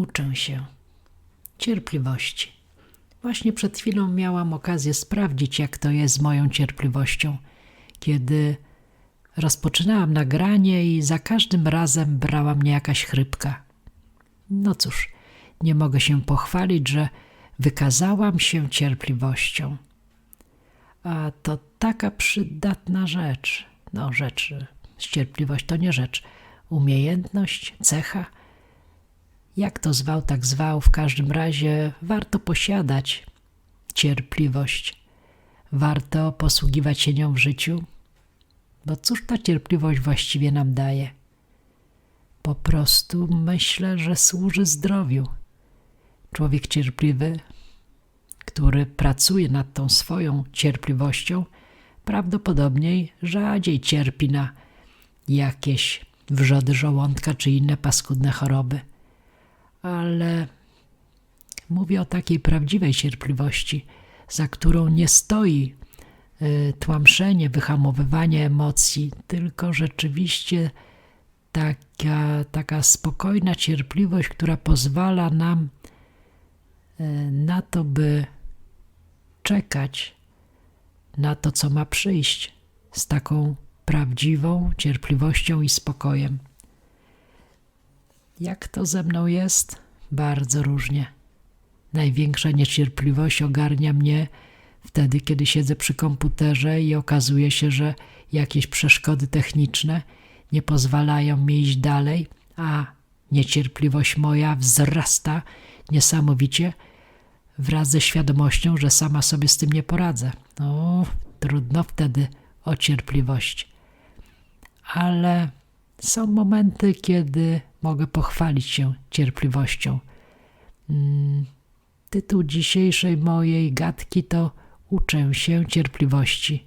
Uczę się cierpliwości. Właśnie przed chwilą miałam okazję sprawdzić, jak to jest z moją cierpliwością, kiedy rozpoczynałam nagranie i za każdym razem brała mnie jakaś chrypka. No cóż, nie mogę się pochwalić, że wykazałam się cierpliwością. A to taka przydatna rzecz. No, rzecz, cierpliwość to nie rzecz. Umiejętność, cecha. Jak to zwał, tak zwał. W każdym razie warto posiadać cierpliwość. Warto posługiwać się nią w życiu. Bo cóż ta cierpliwość właściwie nam daje? Po prostu myślę, że służy zdrowiu. Człowiek cierpliwy, który pracuje nad tą swoją cierpliwością, prawdopodobnie rzadziej cierpi na jakieś wrzody żołądka czy inne paskudne choroby. Ale mówię o takiej prawdziwej cierpliwości, za którą nie stoi y, tłamszenie, wyhamowywanie emocji, tylko rzeczywiście taka, taka spokojna cierpliwość, która pozwala nam y, na to, by czekać na to, co ma przyjść, z taką prawdziwą cierpliwością i spokojem. Jak to ze mną jest? Bardzo różnie. Największa niecierpliwość ogarnia mnie wtedy, kiedy siedzę przy komputerze i okazuje się, że jakieś przeszkody techniczne nie pozwalają mi iść dalej, a niecierpliwość moja wzrasta niesamowicie wraz ze świadomością, że sama sobie z tym nie poradzę. No, trudno wtedy o cierpliwość. Ale są momenty, kiedy mogę pochwalić się cierpliwością. Mm, tytuł dzisiejszej mojej gadki to Uczę się cierpliwości.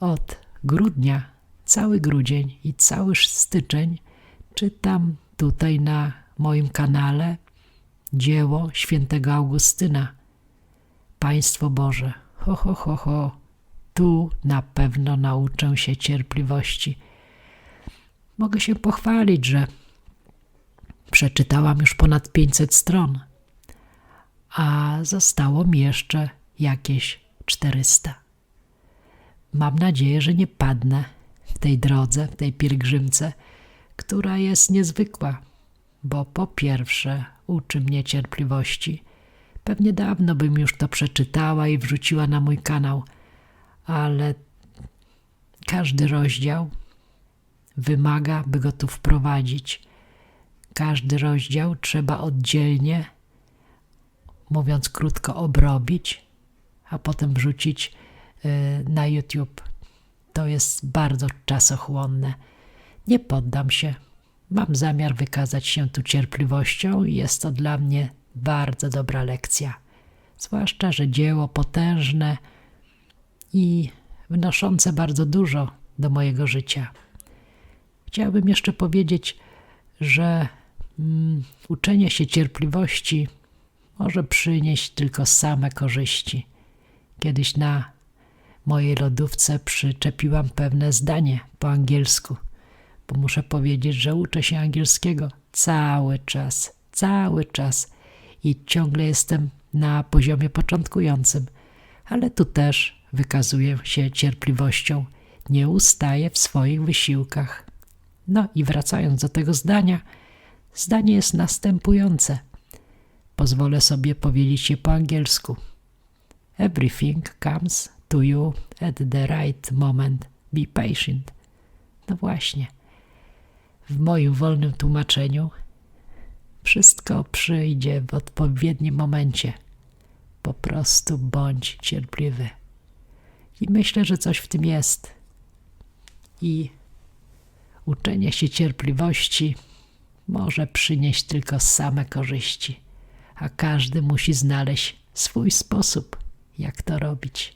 Od grudnia, cały grudzień i cały styczeń czytam tutaj na moim kanale dzieło świętego Augustyna. Państwo Boże, ho, ho, ho, ho, tu na pewno nauczę się cierpliwości. Mogę się pochwalić, że przeczytałam już ponad 500 stron, a zostało mi jeszcze jakieś 400. Mam nadzieję, że nie padnę w tej drodze, w tej pielgrzymce, która jest niezwykła, bo po pierwsze uczy mnie cierpliwości. Pewnie dawno bym już to przeczytała i wrzuciła na mój kanał, ale każdy rozdział wymaga, by go tu wprowadzić. Każdy rozdział trzeba oddzielnie, mówiąc krótko, obrobić, a potem wrzucić y, na YouTube. To jest bardzo czasochłonne. Nie poddam się. Mam zamiar wykazać się tu cierpliwością i jest to dla mnie bardzo dobra lekcja. Zwłaszcza, że dzieło potężne i wnoszące bardzo dużo do mojego życia. Chciałbym jeszcze powiedzieć, że mm, uczenie się cierpliwości może przynieść tylko same korzyści. Kiedyś na mojej lodówce przyczepiłam pewne zdanie po angielsku, bo muszę powiedzieć, że uczę się angielskiego cały czas, cały czas i ciągle jestem na poziomie początkującym, ale tu też wykazuję się cierpliwością, nie ustaję w swoich wysiłkach. No i wracając do tego zdania, zdanie jest następujące. Pozwolę sobie powiedzieć je po angielsku. Everything comes to you at the right moment. Be patient. No właśnie. W moim wolnym tłumaczeniu wszystko przyjdzie w odpowiednim momencie. Po prostu bądź cierpliwy. I myślę, że coś w tym jest. I uczenie się cierpliwości może przynieść tylko same korzyści, a każdy musi znaleźć swój sposób, jak to robić.